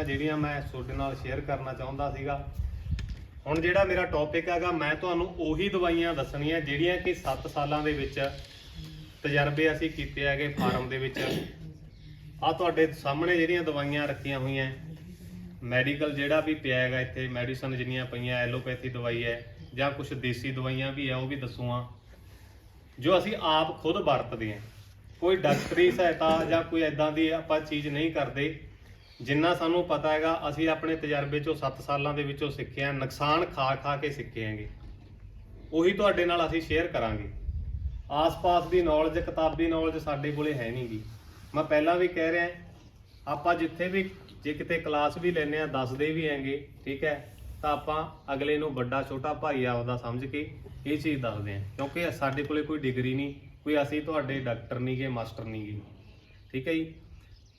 ਜਿਹੜੀਆਂ ਮੈਂ ਤੁਹਾਡੇ ਨਾਲ ਸ਼ੇਅਰ ਕਰਨਾ ਚਾਹੁੰਦਾ ਸੀਗਾ। ਹੁਣ ਜਿਹੜਾ ਮੇਰਾ ਟੌਪਿਕ ਹੈਗਾ, ਮੈਂ ਤੁਹਾਨੂੰ ਉਹੀ ਦਵਾਈਆਂ ਦੱਸਣੀਆਂ ਜਿਹੜੀਆਂ ਕਿ 7 ਸਾਲਾਂ ਦੇ ਵਿੱਚ ਤਜਰਬੇ ਅਸੀਂ ਕੀਤੇ ਹੈਗੇ ਫਾਰਮ ਦੇ ਵਿੱਚ। ਆ ਤੁਹਾਡੇ ਸਾਹਮਣੇ ਜਿਹੜੀਆਂ ਦਵਾਈਆਂ ਰੱਖੀਆਂ ਹੋਈਆਂ। ਮੈਡੀਕਲ ਜਿਹੜਾ ਵੀ ਪਿਆ ਹੈਗਾ ਇੱਥੇ, ਮੈਡੀਸਨ ਜਿੰਨੀਆਂ ਪਈਆਂ, ਐਲੋਪੈਥੀ ਦਵਾਈ ਹੈ, ਜਾਂ ਕੁਝ ਦੇਸੀ ਦਵਾਈਆਂ ਵੀ ਆ ਉਹ ਵੀ ਦੱਸੂਆਂ ਜੋ ਅਸੀਂ ਆਪ ਖੁਦ ਵਰਤਦੇ ਹਾਂ। ਕੋਈ ਡਾਕਟਰੀ ਸਹਾਇਤਾ ਜਾਂ ਕੋਈ ਐਦਾਂ ਦੀ ਆਪਾਂ ਚੀਜ਼ ਨਹੀਂ ਕਰਦੇ। ਜਿੰਨਾ ਸਾਨੂੰ ਪਤਾ ਹੈਗਾ, ਅਸੀਂ ਆਪਣੇ ਤਜਰਬੇ ਚੋਂ 7 ਸਾਲਾਂ ਦੇ ਵਿੱਚੋਂ ਸਿੱਖਿਆ ਨੁਕਸਾਨ ਖਾ ਖਾ ਕੇ ਸਿੱਖੇ ਹੈਗੇ। ਉਹੀ ਤੁਹਾਡੇ ਨਾਲ ਅਸੀਂ ਸ਼ੇਅਰ ਕਰਾਂਗੇ। ਆਸ-ਪਾਸ ਦੀ ਨੌਲੇਜ ਕਿਤਾਬੀ ਨੌਲੇਜ ਸਾਡੇ ਕੋਲੇ ਹੈ ਨਹੀਂਗੀ ਮੈਂ ਪਹਿਲਾਂ ਵੀ ਕਹਿ ਰਿਹਾ, ਆਪਾਂ ਜਿੱਥੇ ਵੀ, ਜੇ ਕਿਤੇ ਕਲਾਸ ਵੀ ਲੈਨੇ ਆ, ਦੱਸਦੇ ਵੀ ਹੈਗੇ, ਠੀਕ ਹੈ, ਤਾਂ ਆਪਾਂ ਅਗਲੇ ਨੂੰ ਵੱਡਾ, ਛੋਟਾ ਭਾਈ ਆਪਦਾ ਸਮਝ ਕੇ ਇਹ ਚੀਜ਼ ਦੱਸਦੇ ਆ। ਕਿਉਂਕਿ ਸਾਡੇ ਕੋਲੇ ਕੋਈ ਡਿਗਰੀ ਨਹੀਂ, ਕੋਈ ਅਸੀਂ ਤੁਹਾਡੇ ਡਾਕਟਰ ਨਹੀਂਗੇ ਮਾਸਟਰ ਨਹੀਂਗੇ ਠੀਕ ਹੈ ਜੀ?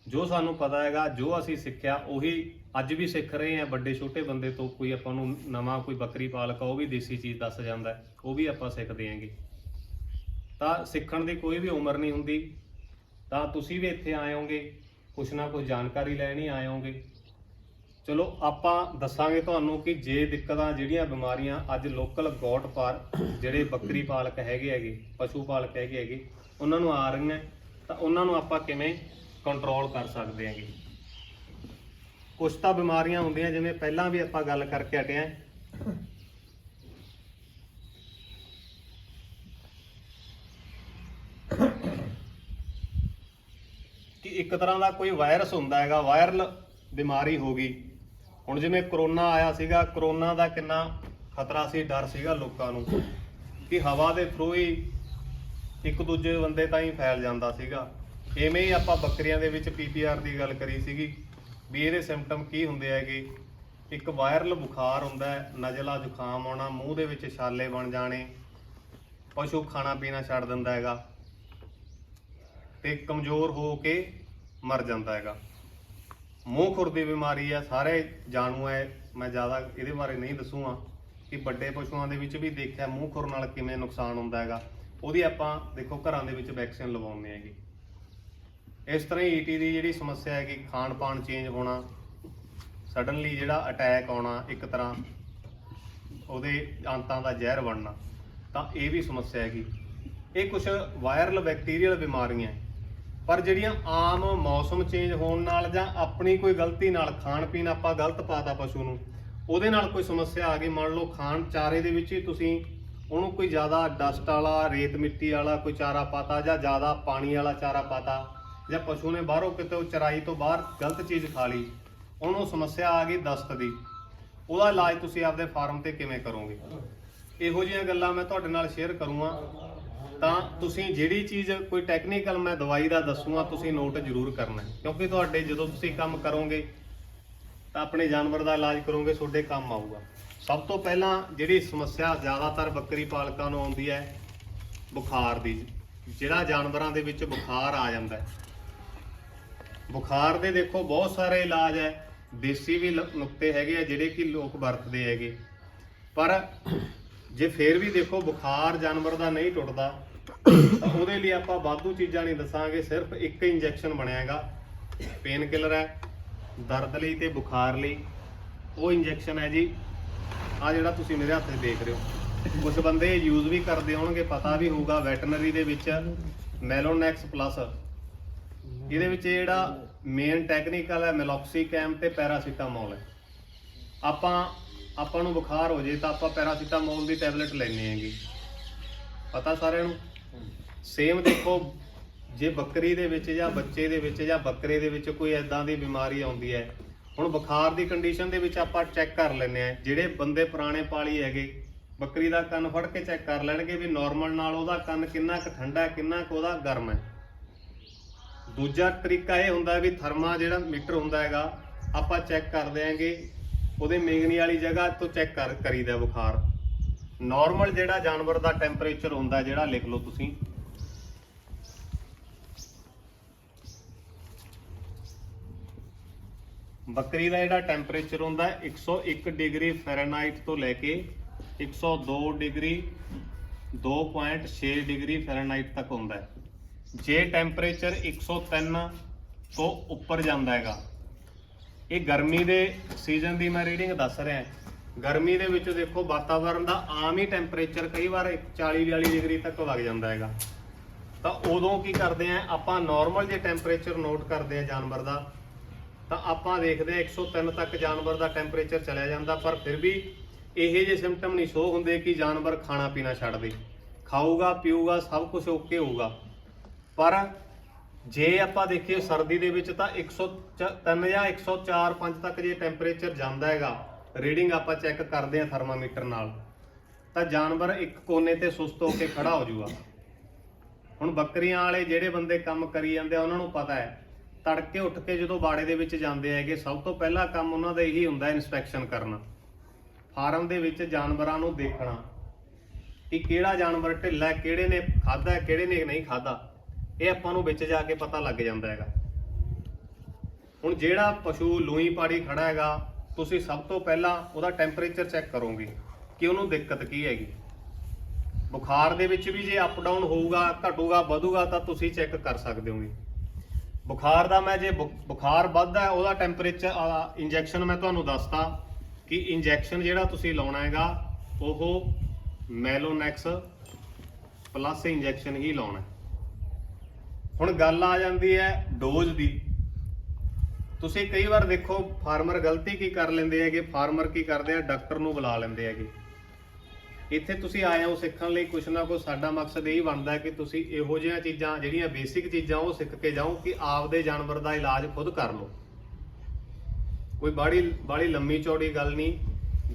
ਜੋ ਸਾਨੂੰ ਪਤਾ ਹੈਗਾ, ਜੋ ਅਸੀਂ ਸਿੱਖਿਆ, ਉਹੀ ਅੱਜ ਵੀ ਸਿੱਖ ਰਹੇ ਆ ਵੱਡੇ, ਛੋਟੇ ਬੰਦੇ ਤੋਂ ਕੋਈ ਆਪਾਂ ਨੂੰ ਨਵਾਂ ਕੋਈ ਬੱਕਰੀ ਪਾਲਕ, ਉਹ ਵੀ ਦੇਸੀ ਚੀਜ਼ ਦੱਸ ਜਾਂਦਾ ਉਹ ਵੀ ਆਪਾਂ ਸਿੱਖਦੇ ਆਂਗੇ ਤਾਂ ਸਿੱਖਣ ਦੀ ਕੋਈ ਵੀ ਉਮਰ ਨਹੀਂ ਹੁੰਦੀ। ਤਾਂ ਤੁਸੀਂ ਵੀ ਇੱਥੇ ਆਏ ਹੋਗੇ ਕੁਛ ਨਾ ਕੁਛ ਜਾਣਕਾਰੀ ਲੈਣੀ, ਆਏ ਹੋਗੇ ਚਲੋ, ਆਪਾਂ ਦੱਸਾਂਗੇ ਤੁਹਾਨੂੰ ਕਿ ਜੇ ਦਿੱਕਤਾਂ ਜਿਹੜੀਆਂ ਬਿਮਾਰੀਆਂ ਅੱਜ ਲੋਕਲ ਗੋਟ ਪਾਰ ਜਿਹੜੇ ਬੱਕਰੀ ਪਾਲਕ ਹੈਗੇ ਹੈਗੇ, ਪਸ਼ੂ ਪਾਲਕ ਹੈਗੇ ਹੈਗੇ, ਉਹਨਾਂ ਨੂੰ ਆ ਰਹੀਆਂ, ਤਾਂ ਉਹਨਾਂ ਨੂੰ ਆਪਾਂ ਕਿਵੇਂ ਕੰਟਰੋਲ ਕਰ ਸਕਦੇ ਹਾਂਗੇ। ਕੁਛ ਤਾਂ ਬਿਮਾਰੀਆਂ ਹੁੰਦੀਆਂ, ਜਿਵੇਂ ਪਹਿਲਾਂ ਵੀ ਆਪਾਂ ਗੱਲ ਕਰਕੇ ਹਟੇ ਆਂ। ਕਿ ਇੱਕ ਤਰ੍ਹਾਂ ਦਾ ਕੋਈ ਵਾਇਰਸ ਹੁੰਦਾ ਹੈਗਾ ਵਾਇਰਲ ਬਿਮਾਰੀ ਹੋ ਗਈ। ਹੁਣ ਜਿਵੇਂ ਕਰੋਨਾ ਆਇਆ ਸੀਗਾ, ਕਰੋਨਾ ਦਾ ਕਿੰਨਾ ਖਤਰਾ ਸੀ, ਡਰ ਸੀਗਾ ਲੋਕਾਂ ਨੂੰ। ਕਿ ਹਵਾ ਦੇ ਥਰੂ ਹੀ ਇੱਕ ਦੂਜੇ ਬੰਦੇ ਤਾਂ ਹੀ ਫੈਲ ਜਾਂਦਾ ਸੀਗਾ। ਇਵੇਂ ਹੀ ਆਪਾਂ ਬੱਕਰੀਆਂ ਦੇ ਵਿੱਚ ਪੀਪੀਆਰ ਦੀ ਗੱਲ ਕਰੀ ਸੀਗੀ, ਵੀ ਇਹਦੇ ਸਿੰਪਟਮ ਕੀ ਹੁੰਦੇ ਹੈਗੇ? ਇੱਕ ਵਾਇਰਲ ਬੁਖਾਰ ਹੁੰਦਾ ਹੈ, ਨਜ਼ਲਾ ਜ਼ੁਕਾਮ ਆਉਣਾ, ਮੂੰਹ ਦੇ ਵਿੱਚ ਛਾਲੇ ਬਣ ਜਾਣੇ, ਪਸ਼ੂ ਖਾਣਾ ਪੀਣਾ ਛੱਡ ਦਿੰਦਾ ਹੈਗਾ, ਤੇ ਕਮਜ਼ੋਰ ਹੋ ਕੇ ਮਰ ਜਾਂਦਾ ਹੈਗਾ। ਮੂੰਹ ਖੁਰ ਦੀ ਬਿਮਾਰੀ ਆ, ਸਾਰੇ ਜਾਣੂ ਹੈ ਮੈਂ ਜ਼ਿਆਦਾ ਇਹਦੇ ਬਾਰੇ ਨਹੀਂ ਦੱਸੂਗਾ ਕਿ ਵੱਡੇ ਪਸ਼ੂਆਂ ਦੇ ਵਿੱਚ ਵੀ ਦੇਖਿਆ, ਮੂੰਹ ਖੁਰ ਨਾਲ ਕਿਵੇਂ ਨੁਕਸਾਨ ਹੁੰਦਾ ਹੈਗਾ। ਉਹਦੀ ਆਪਾਂ ਦੇਖੋ, ਘਰਾਂ ਦੇ ਵਿੱਚ ਵੈਕਸੀਨ ਲਵਾਉਂਦੇ ਹੈਗੇ। ਇਸ ਤਰ੍ਹਾਂ ਹੀ ਈਟੀ ਦੀ ਜਿਹੜੀ ਸਮੱਸਿਆ ਹੈ ਕਿ ਖਾਣ ਪਾਣ ਚੇਂਜ ਹੋਣਾ ਸਡਨਲੀ ਜਿਹੜਾ ਅਟੈਕ ਆਉਣਾ ਇੱਕ ਤਰ੍ਹਾਂ, ਉਹਦੇ ਅੰਤਾਂ ਦਾ ਜ਼ਹਿਰ ਬਣਨਾ, ਤਾਂ ਇਹ ਵੀ ਸਮੱਸਿਆ ਹੈਗੀ। ਇਹ ਕੁਝ ਵਾਇਰਲ ਬੈਕਟੀਰੀਅਲ ਬਿਮਾਰੀਆਂ ਪਰ ਜਿਹੜੀਆਂ ਆਮ ਮੌਸਮ ਚੇਂਜ ਹੋਣ ਨਾਲ ਜਾਂ ਆਪਣੀ ਕੋਈ ਗਲਤੀ ਨਾਲ ਖਾਣ ਪੀਣ ਆਪਾਂ ਗਲਤ ਪਾਤਾ ਪਸ਼ੂ ਨੂੰ, ਉਹਦੇ ਨਾਲ ਕੋਈ ਸਮੱਸਿਆ ਆ ਗਈ, ਮੰਨ ਲਓ ਖਾਣ ਚਾਰੇ ਦੇ ਵਿੱਚ ਹੀ ਤੁਸੀਂ ਉਹਨੂੰ ਕੋਈ ਜ਼ਿਆਦਾ ਡਸਟ ਵਾਲਾ, ਰੇਤ ਮਿੱਟੀ ਵਾਲਾ, ਕੋਈ ਚਾਰਾ ਪਾਤਾ ਜਾਂ ਜ਼ਿਆਦਾ ਪਾਣੀ ਵਾਲਾ ਚਾਰਾ ਪਾਤਾ ਜਾਂ ਪਸ਼ੂ ਨੇ ਬਾਹਰੋਂ ਕਿਤੇ ਚਰਾਈ ਤੋਂ ਬਾਹਰ ਗਲਤ ਚੀਜ਼ ਖਾ ਲਈ, ਉਹਨੂੰ ਸਮੱਸਿਆ ਆ ਗਈ ਦਸਤ ਦੀ। ਉਹਦਾ ਇਲਾਜ ਤੁਸੀਂ ਆਪਦੇ ਫਾਰਮ ਤੇ ਕਿਵੇਂ ਕਰੋਗੇ? ਇਹੋ ਜਿਹੀਆਂ ਗੱਲਾਂ ਮੈਂ ਤੁਹਾਡੇ ਨਾਲ ਸ਼ੇਅਰ ਕਰੂੰਗਾ। ਤਾਂ ਤੁਸੀਂ ਜਿਹੜੀ ਚੀਜ਼, ਕੋਈ ਟੈਕਨੀਕਲ ਮੈਂ ਦਵਾਈ ਦਾ ਦੱਸੂਗਾ, ਤੁਸੀਂ ਨੋਟ ਜ਼ਰੂਰ ਕਰਨਾ ਕਿਉਂਕਿ ਤੁਹਾਡੇ ਜਦੋਂ ਤੁਸੀਂ ਕੰਮ ਕਰੋਗੇ, ਤਾਂ ਆਪਣੇ ਜਾਨਵਰ ਦਾ ਇਲਾਜ ਕਰੋਗੇ, ਤੁਹਾਡੇ ਕੰਮ ਆਊਗਾ। ਸਭ ਤੋਂ ਪਹਿਲਾਂ ਜਿਹੜੀ ਸਮੱਸਿਆ ਜ਼ਿਆਦਾਤਰ ਬੱਕਰੀ ਪਾਲਕਾਂ ਨੂੰ ਆਉਂਦੀ ਹੈ, ਬੁਖਾਰ ਦੀ। ਜਿਹੜਾ ਜਾਨਵਰਾਂ ਦੇ ਵਿੱਚ ਬੁਖਾਰ ਆ ਜਾਂਦਾ ਹੈ। ਬੁਖਾਰ ਦੇ ਦੇਖੋ ਬਹੁਤ ਸਾਰੇ ਇਲਾਜ ਹੈ, ਦੇਸੀ ਵੀ ਲ- ਨੁਕਤੇ ਹੈਗੇ ਆ ਜਿਹੜੇ ਕਿ ਲੋਕ ਵਰਤਦੇ ਹੈਗੇ। ਪਰ ਜੇ ਫੇਰ ਵੀ ਦੇਖੋ ਬੁਖਾਰ ਜਾਨਵਰ ਦਾ ਨਹੀਂ ਟੁੱਟਦਾ, ਤਾਂ ਉਹਦੇ ਲਈ ਆਪਾਂ ਵਾਧੂ ਚੀਜ਼ਾਂ ਨਹੀਂ ਦੱਸਾਂਗੇ, ਸਿਰਫ ਇੱਕ ਇੰਜੈਕਸ਼ਨ ਬਣਿਆ ਹੈਗਾ ਪੇਨ ਕਿਲਰ ਹੈ, ਦਰਦ ਲਈ ਤੇ ਬੁਖਾਰ ਲਈ। ਉਹ ਇੰਜੈਕਸ਼ਨ ਹੈ ਜੀ ਆ ਜਿਹੜਾ ਤੁਸੀਂ ਮੇਰੇ ਹੱਥ 'ਚ ਦੇਖ ਰਹੇ ਹੋ। ਕੁਝ ਬੰਦੇ ਯੂਜ਼ ਵੀ ਕਰਦੇ ਹੋਣਗੇ, ਪਤਾ ਵੀ ਹੋਊਗਾ, ਵੈਟਰਨਰੀ ਦੇ ਵਿੱਚ ਮੈਲੋਨੈਕਸ ਪਲੱਸ। ਇਹਦੇ ਵਿੱਚ ਜਿਹੜਾ ਮੇਨ ਟੈਕਨੀਕਲ ਹੈ ਮੈਲੋਕਸੀਕੈਮ ਤੇ ਪੈਰਾਸੀਟਾਮੋਲ ਹੈ। ਆਪਾਂ ਆਪਾਂ ਨੂੰ ਬੁਖਾਰ ਹੋ ਜੇ ਤਾਂ ਆਪਾਂ ਪੈਰਾਸੀਟਾਮੋਲ ਦੀ ਟੈਬਲੇਟ ਲੈਣੀ ਹੈਗੀ। ਪਤਾ ਸਾਰਿਆਂ ਨੂੰ? ਸੇਮ ਦੇਖੋ, ਜੇ ਬੱਕਰੀ ਦੇ ਵਿੱਚ ਜਾਂ ਬੱਚੇ ਦੇ ਵਿੱਚ ਜਾਂ ਬੱਕਰੇ ਦੇ ਵਿੱਚ ਕੋਈ ਐਦਾਂ ਦੀ ਬਿਮਾਰੀ ਆਉਂਦੀ ਹੈ, ਹੁਣ ਬੁਖਾਰ ਦੀ ਕੰਡੀਸ਼ਨ ਦੇ ਵਿੱਚ ਆਪਾਂ ਚੈੱਕ ਕਰ ਲੈਂਦੇ ਆ ਜਿਹੜੇ ਬੰਦੇ ਪੁਰਾਣੇ ਪਾਲੀ ਹੈਗੇ, ਬੱਕਰੀ ਦਾ ਕੰਨ ਫੜ ਕੇ ਚੈੱਕ ਕਰ ਲੈਣਗੇ ਵੀ ਨਾਰਮਲ ਨਾਲ ਉਹਦਾ ਕੰਨ ਕਿੰਨਾ ਕੁ ਠੰਡਾ ਕਿੰਨਾ ਕੁ ਉਹਦਾ ਗਰਮ ਹੈ। ਦੂਜਾ ਤਰੀਕਾ ਇਹ ਹੁੰਦਾ ਵੀ ਥਰਮਾ ਜਿਹੜਾ ਮੀਟਰ ਹੁੰਦਾ ਹੈਗਾ, ਆਪਾਂ ਚੈੱਕ ਕਰਦੇ ਆਂਗੇ ਉਹਦੇ ਮੇਗਨੀ ਵਾਲੀ ਜਗ੍ਹਾ ਤੋਂ ਚੈੱਕ ਕਰ ਕਰੀਦਾ ਬੁਖਾਰ। ਨਾਰਮਲ ਜਿਹੜਾ ਜਾਨਵਰ ਦਾ ਟੈਂਪਰੇਚਰ ਹੁੰਦਾ ਜਿਹੜਾ ਲਿਖ ਲਓ ਤੁਸੀਂ। ਬੱਕਰੀ ਦਾ ਜਿਹੜਾ ਟੈਂਪਰੇਚਰ ਹੁੰਦਾ ਹੈ 101 ਡਿਗਰੀ ਫਾਰਨਹਾਈਟ ਤੋਂ ਲੈ ਕੇ 102 ਡਿਗਰੀ 2.6 ਡਿਗਰੀ ਫਾਰਨਹਾਈਟ ਤੱਕ ਹੁੰਦਾ ਹੈ। ਜੇ ਟੈਂਪਰੇਚਰ 103 ਤੋਂ ਉੱਪਰ ਜਾਂਦਾ ਹੈਗਾ, ਇਹ ਗਰਮੀ ਦੇ ਸੀਜ਼ਨ ਦੀ ਮੈਂ ਰੀਡਿੰਗ ਦੱਸ ਰਿਹਾ ਗਰਮੀ ਦੇ ਵਿੱਚ ਦੇਖੋ ਵਾਤਾਵਰਣ ਦਾ ਆਮ ਹੀ ਟੈਂਪਰੇਚਰ ਕਈ ਵਾਰ 40 42 ਡਿਗਰੀ ਤੱਕ ਵਗ ਜਾਂਦਾ ਹੈਗਾ। ਤਾਂ ਉਦੋਂ ਕੀ ਕਰਦੇ ਆ ਆਪਾਂ ਨਾਰਮਲ ਜੇ ਟੈਂਪਰੇਚਰ ਨੋਟ ਕਰਦੇ ਆ ਜਾਨਵਰ ਦਾ, ਤਾਂ ਆਪਾਂ ਦੇਖਦੇ ਆ 103 ਤੱਕ ਜਾਨਵਰ ਦਾ ਟੈਂਪਰੇਚਰ ਚਲਿਆ ਜਾਂਦਾ, ਪਰ ਫਿਰ ਵੀ ਇਹੋ ਜਿਹੇ ਸਿੰਪਟਮ ਨਹੀਂ ਸ਼ੋ ਹੁੰਦੇ ਕਿ ਜਾਨਵਰ ਖਾਣਾ ਪੀਣਾ ਛੱਡ ਦੇ। ਖਾਊਗਾ, ਪੀਊਗਾ, ਸਭ ਕੁਝ ਓਕੇ ਹੋਊਗਾ। ਪਰ ਜੇ ਆਪਾਂ ਦੇਖੀਏ ਸਰਦੀ ਦੇ ਵਿੱਚ ਤਾਂ 103 ਜਾਂ 104 5 ਤੱਕ ਜੇ ਟੈਂਪਰੇਚਰ ਜਾਂਦਾ ਹੈਗਾ ਰੀਡਿੰਗ ਆਪਾਂ ਚੈੱਕ ਕਰਦੇ ਆ ਥਰਮਾਮੀਟਰ ਨਾਲ, ਤਾਂ ਜਾਨਵਰ ਇੱਕ ਕੋਨੇ ਤੇ ਸੁਸਤ ਹੋ ਕੇ ਖੜਾ ਹੋ ਜਾਊਗਾ ਹੁਣ ਬੱਕਰੀਆਂ ਵਾਲੇ ਜਿਹੜੇ ਬੰਦੇ ਕੰਮ ਕਰੀ ਜਾਂਦੇ ਆ, ਉਹਨਾਂ ਨੂੰ ਪਤਾ ਹੈ, ਤੜਕੇ ਉੱਠ ਕੇ ਜਦੋਂ ਬਾੜੇ ਦੇ ਵਿੱਚ ਜਾਂਦੇ ਹੈਗੇ, ਸਭ ਤੋਂ ਪਹਿਲਾ ਕੰਮ ਉਹਨਾਂ ਦਾ ਇਹੀ ਹੁੰਦਾ ਇਨਸਪੈਕਸ਼ਨ ਕਰਨਾ। ਫਾਰਮ ਦੇ ਵਿੱਚ ਜਾਨਵਰਾਂ ਨੂੰ ਦੇਖਣਾ ਕਿ ਕਿਹੜਾ ਜਾਨਵਰ ਢਿੱਲਾ ਕਿਹੜੇ ਨੇ ਖਾਦਾ ਕਿਹੜੇ ਨੇ ਨਹੀਂ ਖਾਦਾ ਇਹ ਆਪਾਂ ਨੂੰ ਵਿੱਚ ਜਾ ਕੇ ਪਤਾ ਲੱਗ ਜਾਂਦਾ ਹੈਗਾ। ਹੁਣ ਜਿਹੜਾ ਪਸ਼ੂ ਲੂਈ ਪਾੜੀ ਖੜਾ ਹੈਗਾ, ਤੁਸੀਂ ਸਭ ਤੋਂ ਪਹਿਲਾਂ ਉਹਦਾ ਟੈਂਪਰੇਚਰ ਚੈੱਕ ਕਰੋਗੇ ਕਿ ਉਹਨੂੰ ਦਿੱਕਤ ਕੀ ਹੈਗੀ। ਬੁਖਾਰ ਦੇ ਵਿੱਚ ਵੀ ਜੇ ਅਪ ਡਾਊਨ ਹੋਊਗਾ, ਘਟੂਗਾ, ਵਧੂਗਾ, ਤਾਂ ਤੁਸੀਂ ਚੈੱਕ ਕਰ ਸਕਦੇ ਹੋਗੇ। ਬੁਖਾਰ ਦਾ ਮੈਂ ਜੇ ਬੁ- ਬੁਖਾਰ ਵੱਧਦਾ ਉਹਦਾ ਟੈਂਪਰੇਚਰ ਇੰਜੈਕਸ਼ਨ ਮੈਂ ਤੁਹਾਨੂੰ ਦੱਸਤਾ ਕਿ ਇੰਜੈਕਸ਼ਨ ਜਿਹੜਾ ਤੁਸੀਂ ਲਾਉਣਾ ਹੈਗਾ, ਉਹ ਮੈਲੋਨੈਕਸ ਪਲੱਸ ਇੰਜੈਕਸ਼ਨ ਹੀ ਲਾਉਣਾ ਹੁਣ ਗੱਲ ਆ ਜਾਂਦੀ ਹੈ ਡੋਜ਼ ਦੀ। ਤੁਸੀਂ ਕਈ ਵਾਰ ਦੇਖੋ, ਫਾਰਮਰ ਗਲਤੀ ਕੀ ਕਰ ਲੈਂਦੇ ਹੈਗੇ, ਫਾਰਮਰ ਕੀ ਕਰਦੇ ਆ, ਡਾਕਟਰ ਨੂੰ ਬੁਲਾ ਲੈਂਦੇ ਹੈਗੇ। ਇੱਥੇ ਤੁਸੀਂ ਆਏ ਹੋ ਸਿੱਖਣ ਲਈ, ਕੁਛ ਨਾ ਕੁਛ ਸਾਡਾ ਮਕਸਦ ਇਹ ਬਣਦਾ ਕਿ ਤੁਸੀਂ ਇਹੋ ਜਿਹੀਆਂ ਚੀਜ਼ਾਂ, ਜਿਹੜੀਆਂ ਬੇਸਿਕ ਚੀਜ਼ਾਂ ਉਹ ਸਿੱਖ ਕੇ ਜਾਓ ਕਿ ਆਪਦੇ ਜਾਨਵਰ ਦਾ ਇਲਾਜ ਖੁਦ ਕਰ ਲਓ। ਕੋਈ ਬਾੜੀ ਬਾੜੀ ਲੰਮੀ ਚੌੜੀ ਗੱਲ ਨਹੀਂ।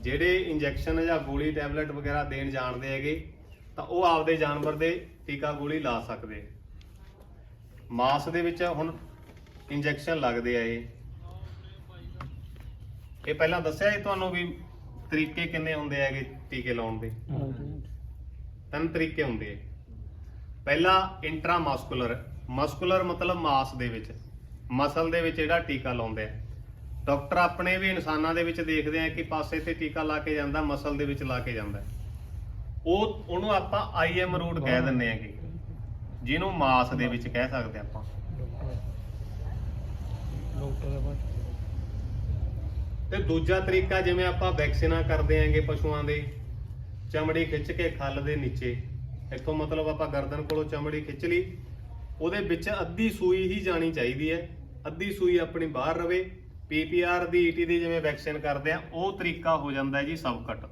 ਜਿਹੜੇ ਇੰਜੈਕਸ਼ਨ ਜਾਂ ਗੋਲੀ, ਟੈਬਲੇਟ ਵਗੈਰਾ ਦੇਣ ਜਾਣਦੇ ਹੈਗੇ, ਤਾਂ ਉਹ ਆਪਦੇ ਜਾਨਵਰ ਦੇ ਟੀਕਾ ਗੋਲੀ ਲਾ ਸਕਦੇ। ਮਾਸ ਦੇ ਵਿੱਚ ਹੁਣ ਇੰਜੈਕਸ਼ਨ ਲੱਗਦੇ ਆ ਇਹ। ਇਹ ਪਹਿਲਾਂ ਦੱਸਿਆ ਸੀ ਤੁਹਾਨੂੰ ਵੀ ਤਰੀਕੇ ਕਿੰਨੇ ਹੁੰਦੇ ਹੈਗੇ ਟੀਕੇ ਲਾਉਣ ਦੇ? ਤਿੰਨ ਤਰੀਕੇ ਹੁੰਦੇ ਆ। ਪਹਿਲਾ ਇੰਟਰਾਮਸਕੂਲਰ ਮਸਕੂਲਰ ਮਤਲਬ ਮਾਸ ਦੇ ਵਿੱਚ। ਮਸਲ ਦੇ ਵਿੱਚ ਜਿਹੜਾ ਟੀਕਾ ਲਾਉਂਦੇ ਆ। ਡਾਕਟਰ ਆਪਣੇ ਵੀ ਇਨਸਾਨਾਂ ਦੇ ਵਿੱਚ ਦੇਖਦੇ ਆ ਕਿ ਪਾਸੇ ਤੇ ਟੀਕਾ ਲਾ ਕੇ ਜਾਂਦਾ ਮਸਲ ਦੇ ਵਿੱਚ ਲਾ ਕੇ ਜਾਂਦਾ। ਉਹ ਉਹਨੂੰ ਆਪਾਂ ਆਈਐਮ ਰੂਟ ਕਹਿ ਦਿੰਦੇ ਆਗੇ ਜਿਹਨੂੰ ਮਾਸ ਦੇ ਵਿੱਚ ਕਹਿ ਸਕਦੇ ਆਪਾਂ। ਤੇ ਦੂਜਾ ਤਰੀਕਾ ਜਿਵੇਂ ਆਪਾਂ ਵੈਕਸੀਨਾ ਕਰਦੇ ਆਂਗੇ ਪਸ਼ੂਆਂ ਦੇ ਚਮੜੀ ਖਿੱਚ ਕੇ ਖੱਲ ਦੇ ਨੀਚੇ। ਇੱਥੋਂ ਮਤਲਬ ਆਪਾਂ ਗਰਦਨ ਕੋਲੋਂ ਚਮੜੀ ਖਿੱਚ ਲਈ। ਉਹਦੇ ਵਿੱਚ ਅੱਧੀ ਸੂਈ ਹੀ ਜਾਣੀ ਚਾਹੀਦੀ ਹੈ। ਅੱਧੀ ਸੂਈ ਆਪਣੀ ਬਾਹਰ ਰਵੇ। ਪੀਪੀਆਰ ਦੀ ਈਟੀ ਦੀ ਜਿਵੇਂ ਵੈਕਸੀਨ ਕਰਦੇ ਆ ਉਹ ਤਰੀਕਾ ਹੋ ਜਾਂਦਾ ਜੀ ਸਬ ਕੱਟ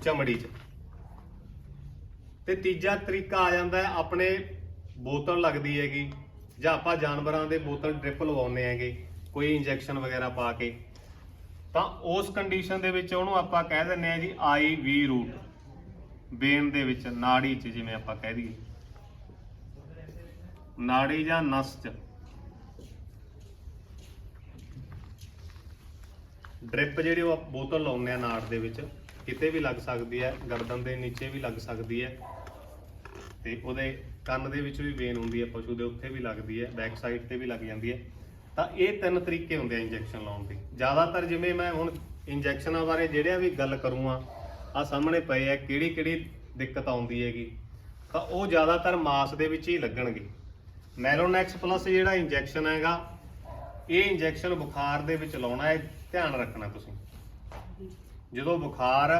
ਚਮੜੀ 'ਚ। ਤੇ ਤੀਜਾ ਤਰੀਕਾ ਆ ਜਾਂਦਾ ਹੈ ਆਪਣੇ ਬੋਤਲ ਲੱਗਦੀ ਹੈਗੀ, ਜਾਂ ਆਪਾਂ ਜਾਨਵਰਾਂ ਦੇ ਬੋਤਲ ਡ੍ਰਿਪ ਲਵਾਉਂਦੇ ਹੈਗੇ, ਕੋਈ ਇੰਜੈਕਸ਼ਨ ਵਗੈਰਾ ਪਾ ਕੇ। ਤਾਂ ਉਸ ਕੰਡੀਸ਼ਨ ਦੇ ਵਿੱਚ ਉਹਨੂੰ ਆਪਾਂ ਕਹਿ ਦਿੰਦੇ ਆ ਜੀ ਆਈ ਵੀ ਰੂਟ ਬੇਨ ਦੇ ਵਿੱਚ, ਨਾੜੀ 'ਚ ਜਿਵੇਂ ਆਪਾਂ ਕਹਿ ਦਈਏ। ਨਾੜੀ ਜਾਂ ਨਸ 'ਚ। ਡ੍ਰਿਪ ਜਿਹੜੀ ਉਹ ਬੋਤਲ ਲਾਉਂਦੇ ਆ ਨਾੜ ਦੇ ਵਿੱਚ। ਕਿਤੇ ਵੀ ਲੱਗ ਸਕਦੀ ਹੈ, ਗਰਦਨ ਦੇ ਨੀਚੇ ਵੀ ਲੱਗ ਸਕਦੀ ਹੈ। ਤੇ ਉਹਦੇ ਕੰਨ ਦੇ ਵਿੱਚ ਵੀ ਵੇਨ ਹੁੰਦੀ ਹੈ, ਪਸ਼ੂ ਦੇ ਉੱਥੇ ਵੀ ਲੱਗਦੀ ਹੈ ਬੈਕ ਸਾਈਡ ਤੇ ਵੀ ਲੱਗ ਜਾਂਦੀ ਹੈ। ਤਾਂ ਇਹ ਤਿੰਨ ਤਰੀਕੇ ਹੁੰਦੇ ਆ ਇੰਜੈਕਸ਼ਨ ਲਾਉਣ ਦੇ। ਜ਼ਿਆਦਾਤਰ ਜਿਵੇਂ ਮੈਂ ਹੁਣ ਇੰਜੈਕਸ਼ਨਾਂ ਬਾਰੇ ਜਿਹੜਿਆ ਵੀ ਗੱਲ ਕਰੂੰਗਾ ਆ ਸਾਹਮਣੇ ਪਏ ਆ ਕਿਹੜੀ ਕਿਹੜੀ ਦਿੱਕਤ ਆਉਂਦੀ ਹੈਗੀ, ਤਾਂ ਉਹ ਜ਼ਿਆਦਾਤਰ ਮਾਸ ਦੇ ਵਿੱਚ ਹੀ ਲੱਗਣਗੇ। ਮੈਲੋਨੈਕਸ ਪਲੱਸ ਜਿਹੜਾ ਇੰਜੈਕਸ਼ਨ ਹੈਗਾ, ਇਹ ਇੰਜੈਕਸ਼ਨ ਬੁਖਾਰ ਦੇ ਵਿੱਚ ਲਾਉਣਾ ਹੈ, ਧਿਆਨ ਰੱਖਣਾ ਤੁਸੀਂ। ਜਦੋਂ ਬੁਖਾਰ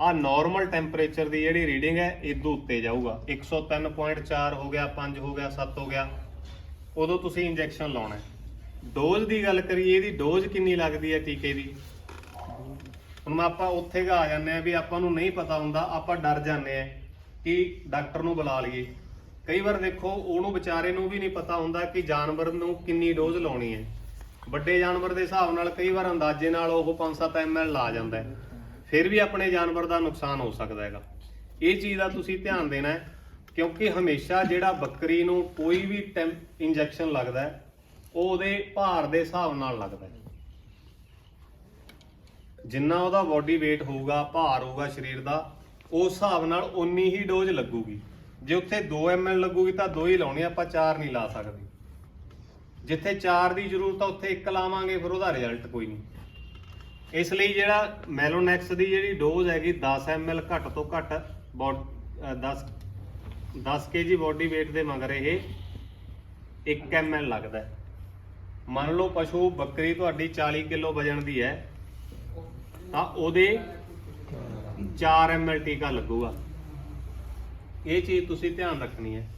ਆ ਨਾਰਮਲ ਟੈਂਪਰੇਚਰ ਦੀ ਜਿਹੜੀ ਰੀਡਿੰਗ ਹੈ ਇਦੋਂ ਉੱਤੇ ਜਾਊਗਾ। 103.4 ਹੋ ਗਿਆ 5 ਹੋ ਗਿਆ 7 ਹੋ ਗਿਆ। ਉਦੋਂ ਤੁਸੀਂ ਇੰਜੈਕਸ਼ਨ ਲਾਉਣਾ ਹੈ। ਡੋਜ਼ ਦੀ ਗੱਲ ਕਰੀਏ, ਇਹਦੀ ਡੋਜ਼ ਕਿੰਨੀ ਲੱਗਦੀ ਹੈ ਟੀਕੇ ਦੀ? ਹੁਣ ਮੈਂ ਆਪਾਂ ਉੱਥੇ ਗਾ ਆ ਜਾਂਦੇ ਆ ਵੀ ਆਪਾਂ ਨੂੰ ਨਹੀਂ ਪਤਾ ਹੁੰਦਾ, ਆਪਾਂ ਡਰ ਜਾਂਦੇ ਆ ਕਿ ਡਾਕਟਰ ਨੂੰ ਬੁਲਾ ਲਈਏ। ਕਈ ਵਾਰ ਦੇਖੋ, ਉਹਨੂੰ ਵਿਚਾਰੇ ਨੂੰ ਵੀ ਨਹੀਂ ਪਤਾ ਹੁੰਦਾ ਕਿ ਜਾਨਵਰ ਨੂੰ ਕਿੰਨੀ ਡੋਜ਼ ਲਾਉਣੀ ਹੈ। ਵੱਡੇ ਜਾਨਵਰ ਦੇ ਹਿਸਾਬ ਨਾਲ ਕਈ ਵਾਰ ਅੰਦਾਜ਼ੇ ਨਾਲ ਉਹ 5-7 ml ਲਾ ਜਾਂਦਾ ਹੈ। ਫਿਰ ਵੀ ਆਪਣੇ ਜਾਨਵਰ ਦਾ ਨੁਕਸਾਨ ਹੋ ਸਕਦਾ ਹੈਗਾ। ਇਹ ਚੀਜ਼ ਦਾ ਤੁਸੀਂ ਧਿਆਨ ਦੇਣਾ ਹੈ, ਕਿਉਂਕਿ ਹਮੇਸ਼ਾ ਜਿਹੜਾ ਬੱਕਰੀ ਨੂੰ ਕੋਈ ਵੀ ਇੰਜੈਕਸ਼ਨ ਲੱਗਦਾ ਹੈ, ਉਹ ਉਹਦੇ ਭਾਰ ਦੇ ਹਿਸਾਬ ਨਾਲ ਲੱਗਦਾ ਹੈ। ਜਿੰਨਾ ਉਹਦਾ ਬਾਡੀ weight ਹੋਊਗਾ, ਭਾਰ ਹੋਊਗਾ ਸਰੀਰ ਦਾ, ਉਸ ਹਿਸਾਬ ਨਾਲ ਉਨੀ ਹੀ ਡੋਜ਼ ਲੱਗੂਗੀ। ਜੇ ਉੱਥੇ 2 ml ਲੱਗੂਗੀ ਤਾਂ ਦੋ ਹੀ ਲਾਉਣੀ, ਆਪਾਂ ਚਾਰ ਨਹੀਂ ਲਾ ਸਕਦੇ। ਜਿੱਥੇ 4 ਦੀ ਜ਼ਰੂਰਤ ਆ ਉੱਥੇ 1 ਲਾਵਾਂਗੇ ਫਿਰ ਉਹਦਾ ਰਿਜ਼ਲਟ ਕੋਈ ਨਹੀਂ। ਇਸ ਲਈ ਜਿਹੜਾ ਮੈਲੋਨੈਕਸ ਦੀ ਜਿਹੜੀ ਡੋਜ਼ ਹੈਗੀ 10 ml ਘੱਟ ਤੋਂ ਘੱਟ ਬੋਡ- ਅ, 10 10 kg ਬੋਡੀ weight ਦੇ ਮਗਰ ਇਹ 1 ml ਲੱਗਦਾ ਮੰਨ ਲਓ ਪਸ਼ੂ ਬੱਕਰੀ ਤੁਹਾਡੀ 40 ਕਿਲੋ ਵਜਨ ਦੀ ਹੈ ਤਾਂ ਉਹਦੇ 4 ml ਟੀਕਾ ਲੱਗੂਗਾ। ਇਹ ਚੀਜ਼ ਤੁਸੀਂ ਧਿਆਨ ਰੱਖਣੀ ਹੈ।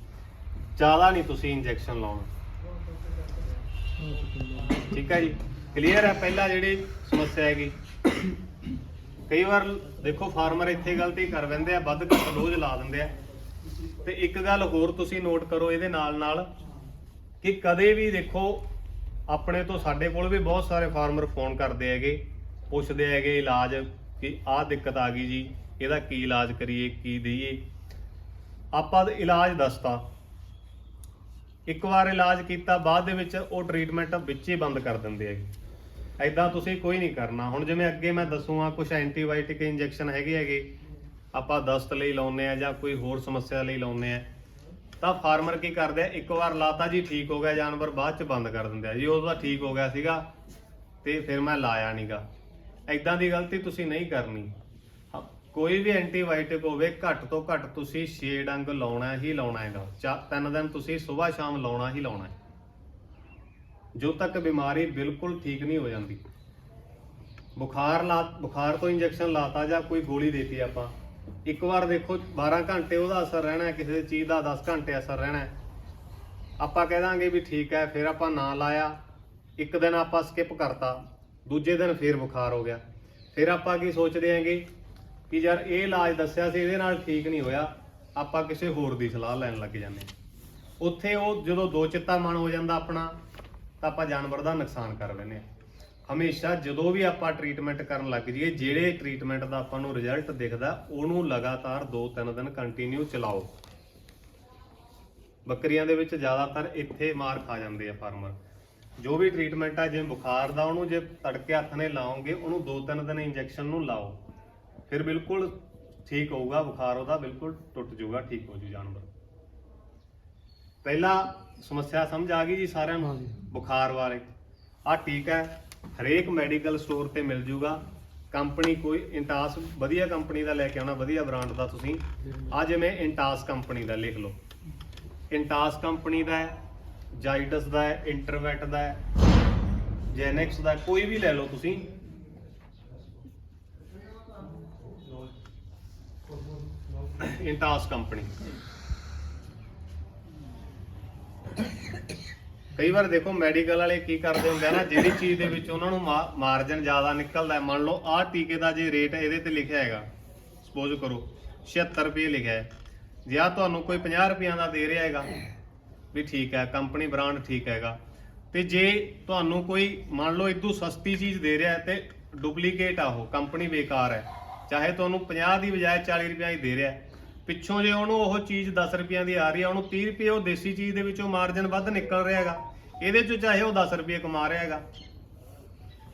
ਜ਼ਿਆਦਾ ਨਹੀਂ ਤੁਸੀਂ ਇੰਜੈਕਸ਼ਨ ਲਾਉਣਾ। ਠੀਕ ਹੈ ਜੀ। ਕਲੀਅਰ ਹੈ ਪਹਿਲਾਂ ਜਿਹੜੀ ਸਮੱਸਿਆ ਹੈਗੀ। ਕਈ ਵਾਰ ਦੇਖੋ ਫਾਰਮਰ ਇੱਥੇ ਗਲਤੀ ਕਰ ਬੈਂਦੇ ਆ, ਵੱਧ ਘੱਟ ਡੋਜ਼ ਲਾ ਦਿੰਦੇ ਆ। ਤੇ ਇੱਕ ਗੱਲ ਹੋਰ ਤੁਸੀਂ ਨੋਟ ਕਰੋ ਇਹਦੇ ਨਾਲ ਨਾਲ ਕਿ ਕਦੇ ਵੀ ਦੇਖੋ, ਆਪਣੇ ਤੋਂ ਸਾਡੇ ਕੋਲ ਵੀ ਬਹੁਤ ਸਾਰੇ ਫਾਰਮਰ ਫੋਨ ਕਰਦੇ ਹੈਗੇ, ਪੁੱਛਦੇ ਹੈਗੇ ਇਲਾਜ ਕਿ ਆਹ ਦਿੱਕਤ ਆ ਗਈ ਜੀ, ਇਹਦਾ ਕੀ ਇਲਾਜ ਕਰੀਏ, ਕੀ ਦਈਏ। ਆਪਾਂ ਇਲਾਜ ਦੱਸਤਾ। ਇੱਕ ਵਾਰ ਇਲਾਜ ਕੀਤਾ, ਬਾਅਦ ਦੇ ਵਿੱਚ ਉਹ ਟ੍ਰੀਟਮੈਂਟ ਵਿੱਚ ਹੀ ਬੰਦ ਕਰ ਦਿੰਦੇ ਹੈਗੇ। ਐਦਾਂ ਤੁਸੀਂ ਕੋਈ ਨਹੀਂ ਕਰਨਾ। ਹੁਣ ਜਿਵੇਂ ਅੱਗੇ ਮੈਂ ਦੱਸੂਗਾ ਕੁਝ ਐਂਟੀਬਾਇਓਟਿਕ ਇੰਜੈਕਸ਼ਨ ਹੈਗੇ ਹੈਗੇ, ਆਪਾਂ ਦਸਤ ਲਈ ਲਾਉਨੇ ਆ ਜਾਂ ਕੋਈ ਹੋਰ ਸਮੱਸਿਆ ਲਈ ਲਾਉਨੇ ਆ ਤਾਂ ਫਾਰਮਰ ਕੀ ਕਰਦੇ ਆ? ਇੱਕ ਵਾਰ ਲਾਤਾ ਜੀ, ਠੀਕ ਹੋ ਗਿਆ, ਜਾਨਵਰ ਬਾਅਦ ਚ ਬੰਦ ਕਰ ਦਿੰਦੇ ਆ ਜੀ। ਉਹਦਾ ਠੀਕ ਹੋ ਗਿਆ ਸੀਗਾ ਤੇ ਫਿਰ ਮੈਂ ਲਾਇਆ ਨਹੀਂਗਾ ਐਦਾਂ ਦੀ ਗਲਤੀ ਤੁਸੀਂ ਨਹੀਂ ਕਰਨੀ। ਕੋਈ ਵੀ ਐਂਟੀਬਾਇਓਟਿਕ ਹੋਵੇ, ਘੱਟ ਤੋਂ ਘੱਟ ਤੁਸੀਂ 6 ਡੰਗ ਲਾਉਣਾ ਹੀ ਲਾਉਣਾ ਹੈਗਾ। ਚਾ, ਤਿੰਨ ਦਿਨ ਤੁਸੀਂ ਸਵੇਰ ਸ਼ਾਮ ਲਾਉਣਾ ਹੀ ਲਾਉਣਾ ਹੈ। ਜੋ ਤੱਕ ਬਿਮਾਰੀ ਬਿਲਕੁਲ ਠੀਕ ਨਹੀਂ ਹੋ ਜਾਂਦੀ। ਬੁਖਾਰ ਲਾ, ਬੁਖਾਰ ਤੋਂ ਇੰਜੈਕਸ਼ਨ ਲਾਤਾ ਜਾਂ ਕੋਈ ਗੋਲੀ ਦੇਤੀ ਆਪਾਂ। ਇੱਕ ਵਾਰ ਦੇਖੋ 12 ਘੰਟੇ ਉਹਦਾ ਅਸਰ ਰਹਿਣਾ ਕਿਸੇ ਚੀਜ਼ ਦਾ 10 ਘੰਟੇ ਅਸਰ ਰਹਿਣਾ ਆਪਾਂ ਕਹਿ ਦਾਂਗੇ ਵੀ ਠੀਕ ਹੈ, ਫਿਰ ਆਪਾਂ ਨਾ ਲਾਇਆ। ਇੱਕ ਦਿਨ ਆਪਾਂ ਸਕਿਪ ਕਰਤਾ, ਦੂਜੇ ਦਿਨ ਫੇਰ ਬੁਖਾਰ ਹੋ ਗਿਆ। ਫਿਰ ਆਪਾਂ ਕੀ ਸੋਚਦੇ ਆਂਗੇ ਕਿ ਯਾਰ ਇਹ ਇਲਾਜ ਦੱਸਿਆ ਸੀ, ਇਹਦੇ ਨਾਲ ਠੀਕ ਨਹੀਂ ਹੋਇਆ। ਆਪਾਂ ਕਿਸੇ ਹੋਰ ਦੀ ਸਲਾਹ ਲੈਣ ਲੱਗ ਜਾਂਦੇ ਉੱਥੇ ਉਹ ਜਦੋਂ ਦੋ ਚਿੱਤਾ ਮਨ ਹੋ ਜਾਂਦਾ ਆਪਣਾ, ਤਾਂ ਆਪਾਂ ਜਾਨਵਰ ਦਾ ਨੁਕਸਾਨ ਕਰ ਲੈਂਦੇ ਹਾਂ। ਹਮੇਸ਼ਾ ਜਦੋਂ ਵੀ ਆਪਾਂ ਟ੍ਰੀਟਮੈਂਟ ਕਰਨ ਲੱਗ ਜਾਈਏ, ਜਿਹੜੇ ਟ੍ਰੀਟਮੈਂਟ ਦਾ ਆਪਾਂ ਨੂੰ ਰਿਜ਼ਲਟ ਦਿਖਦਾ, ਉਹਨੂੰ ਲਗਾਤਾਰ 2-3 ਦਿਨ ਕੰਟੀਨਿਊ ਚਲਾਓ। ਬੱਕਰੀਆਂ ਦੇ ਵਿੱਚ ਜ਼ਿਆਦਾਤਰ ਇੱਥੇ ਮਾਰ ਖਾ ਜਾਂਦੇ ਆ ਫਾਰਮਰ ਜੋ ਵੀ ਟ੍ਰੀਟਮੈਂਟ ਆ ਜਿਵੇਂ ਬੁਖਾਰ ਦਾ ਉਹਨੂੰ ਜੇ ਤੜਕੇ ਹੱਥ ਨੇ ਲਾਓਗੇ, ਉਹਨੂੰ 2-3 ਦਿਨ ਇੰਜੈਕਸ਼ਨ ਨੂੰ ਲਾਓ। ਫਿਰ ਬਿਲਕੁਲ ਠੀਕ ਹੋਊਗਾ ਬੁਖਾਰ ਉਹਦਾ ਬਿਲਕੁਲ ਟੁੱਟ ਜਾਊਗਾ ਠੀਕ ਹੋ ਜੂ ਜਾਨਵਰ। ਪਹਿਲਾ ਸਮੱਸਿਆ ਸਮਝ ਆ ਗਈ ਜੀ ਸਾਰਿਆਂ ਨੂੰ। ਬੁਖਾਰ ਬਾਰੇ। ਆ ਟੀਕਾ ਹੈ, ਹਰੇਕ ਮੈਡੀਕਲ ਸਟੋਰ ਤੇ ਮਿਲ ਜੂਗਾ। ਕੰਪਨੀ ਕੋਈ ਇੰਟਾਸ ਵਧੀਆ ਕੰਪਨੀ ਦਾ ਲੈ ਕੇ ਆਉਣਾ ਵਧੀਆ ਬ੍ਰਾਂਡ ਦਾ ਤੁਸੀਂ। ਆ ਜਿਵੇਂ ਇੰਟਾਸ ਕੰਪਨੀ ਦਾ ਲਿਖ ਲਓ। ਇੰਟਾਸ ਕੰਪਨੀ ਦਾ ਹੈ ਜਾਈਡਸ ਦਾ ਹੈ ਇੰਟਰਵੈਟ ਦਾ ਹੈ ਜੈਨੈਕਸ ਦਾ ਕੋਈ ਵੀ ਲੈ ਲਓ ਤੁਸੀਂ। ਇੰਟਾਸ ਕੰਪਨੀ। ਕਈ ਵਾਰ ਦੇਖੋ, ਮੈਡੀਕਲ ਵਾਲੇ ਕੀ ਕਰਦੇ ਹੁੰਦੇ ਆ ਨਾ, ਜਿਹੜੀ ਚੀਜ਼ ਦੇ ਵਿੱਚ ਉਹਨਾਂ ਨੂੰ ਮਾਰਜਨ ਜ਼ਿਆਦਾ ਨਿਕਲਦਾ ਹੈ, ਮੰਨ ਲਓ, ਆਹ ਟੀਕੇ ਦਾ ਜੇ ਰੇਟ ਇਹਦੇ ਤੇ ਲਿਖਿਆ ਹੈਗਾ ਸਪੋਜ਼ ਕਰੋ 76 ਰੁਪਏ ਲਿਖਿਆ ਹੈ। ਜੇ ਆ ਤੁਹਾਨੂੰ ਕੋਈ 50 ਰੁਪਈਆਂ ਦਾ ਦੇ ਰਿਹਾ ਹੈਗਾ, ਵੀ ਠੀਕ ਹੈ, ਕੰਪਨੀ ਬ੍ਰਾਂਡ ਠੀਕ ਹੈਗਾ, ਤੇ ਜੇ ਤੁਹਾਨੂੰ ਕੋਈ, ਮੰਨ ਲਓ ਇਦੋਂ ਸਸਤੀ ਚੀਜ਼ ਦੇ ਰਿਹਾ ਤੇ ਡੁਪਲੀਕੇਟ ਆ ਉਹ, ਕੰਪਨੀ ਬੇਕਾਰ ਹੈ। ਚਾਹੇ ਤੁਹਾਨੂੰ 50 ਦੀ ਬਜਾਏ 40 ਰੁਪਈਆ ਹੀ ਦੇ ਰਿਹਾ ਹੈ ਪਿੱਛੋਂ ਜੇ ਉਹਨੂੰ ਉਹ ਚੀਜ਼ 10 ਰੁਪਈਆਂ ਦੀ ਆ ਰਹੀ ਹੈ ਉਹਨੂੰ 30 ਰੁਪਏ ਉਹ ਦੇਸੀ ਚੀਜ਼ ਦੇ ਵਿੱਚੋਂ ਮਾਰਜਨ ਵੱਧ ਨਿਕਲ ਰਿਹਾ ਹੈਗਾ। ਇਹਦੇ ਚੋਂ ਚਾਹੇ ਉਹ 10 ਰੁਪਏ ਕਮਾ ਰਿਹਾ ਹੈਗਾ।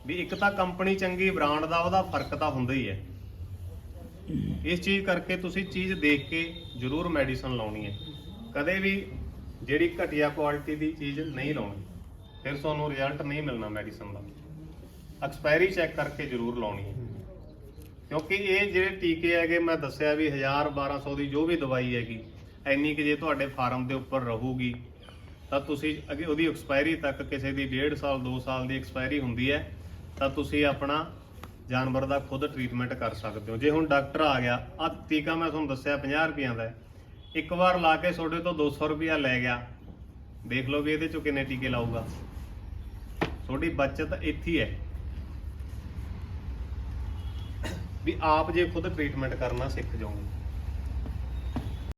ਵੀ ਇੱਕ ਤਾਂ ਕੰਪਨੀ ਚੰਗੀ ਬ੍ਰਾਂਡ ਦਾ ਉਹਦਾ ਫ਼ਰਕ ਤਾਂ ਹੁੰਦਾ ਹੀ ਹੈ। ਇਸ ਚੀਜ਼ ਕਰਕੇ ਤੁਸੀਂ ਚੀਜ਼ ਦੇਖ ਕੇ ਜ਼ਰੂਰ ਮੈਡੀਸਨ ਲਾਉਣੀ ਹੈ। ਕਦੇ ਵੀ ਜਿਹੜੀ ਘਟੀਆ ਕੁਆਲਿਟੀ ਦੀ ਚੀਜ਼ ਨਹੀਂ ਲਾਉਣੀ, ਫਿਰ ਤੁਹਾਨੂੰ ਰਿਜ਼ਲਟ ਨਹੀਂ ਮਿਲਣਾ ਮੈਡੀਸਨ ਦਾ। ਐਕਸਪਾਇਰੀ ਚੈੱਕ ਕਰਕੇ ਜ਼ਰੂਰ ਲਾਉਣੀ ਹੈ। ਕਿਉਂਕਿ ਇਹ ਜਿਹੜੇ ਟੀਕੇ ਹੈਗੇ, ਮੈਂ ਦੱਸਿਆ ਵੀ 1000 1200 ਦੀ ਜੋ ਵੀ ਦਵਾਈ ਹੈਗੀ ਐਨੀ ਕਿ ਜੇ ਤੁਹਾਡੇ ਫਾਰਮ ਦੇ ਉੱਪਰ ਰਹੂਗੀ, ਤਾਂ ਤੁਸੀਂ ਅੱਗੇ ਉਹਦੀ ਐਕਸਪਾਇਰੀ ਤੱਕ ਕਿਸੇ ਦੀ 1.5 ਸਾਲ 2 ਸਾਲ ਦੀ ਐਕਸਪਾਇਰੀ ਹੁੰਦੀ ਹੈ, ਤਾਂ ਤੁਸੀਂ ਆਪਣਾ ਜਾਨਵਰ ਦਾ ਖੁਦ ਟ੍ਰੀਟਮੈਂਟ ਕਰ ਸਕਦੇ ਹੋ। ਜੇ ਹੁਣ ਡਾਕਟਰ ਆ ਗਿਆ ਆ ਟੀਕਾ ਮੈਂ ਤੁਹਾਨੂੰ ਦੱਸਿਆ 50 ਰੁਪਈਆਂ ਦਾ ਇੱਕ ਵਾਰ ਲਾ ਕੇ ਤੁਹਾਡੇ ਤੋਂ 200 ਰੁਪਈਆ ਲੈ ਗਿਆ, ਦੇਖ ਲਓ ਵੀ ਇਹਦੇ ਚੋਂ ਕਿੰਨੇ ਟੀਕੇ ਲਾਊਗਾ। ਤੁਹਾਡੀ ਬਚਤ ਇੱਥੇ ਹੈ। ਵੀ ਆਪ ਜੇ ਖੁਦ ਟ੍ਰੀਟਮੈਂਟ ਕਰਨਾ ਸਿੱਖ ਜਾਓਗੇ